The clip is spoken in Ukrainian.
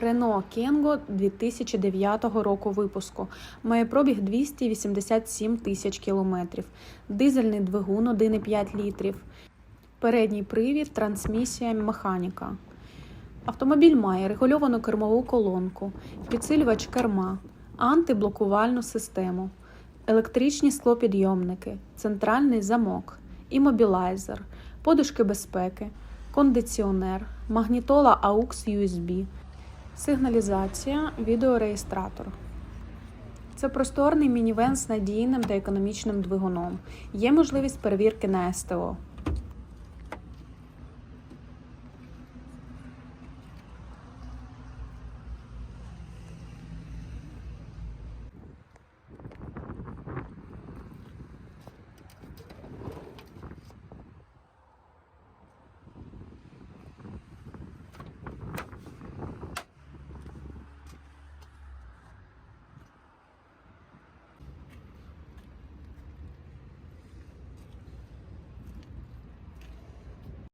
Renault Kangoo 2009 року випуску. Має пробіг 287 тисяч кілометрів. Дизельний двигун 1,5 літрів. Передній привід, трансмісія, механіка. Автомобіль має регульовану кермову колонку, підсилювач керма, антиблокувальну систему, електричні склопідйомники, центральний замок, імобілайзер, подушки безпеки, кондиціонер, магнітола AUX USB, сигналізація, відеореєстратор. Це просторний мінівен з надійним та економічним двигуном. Є можливість перевірки на СТО.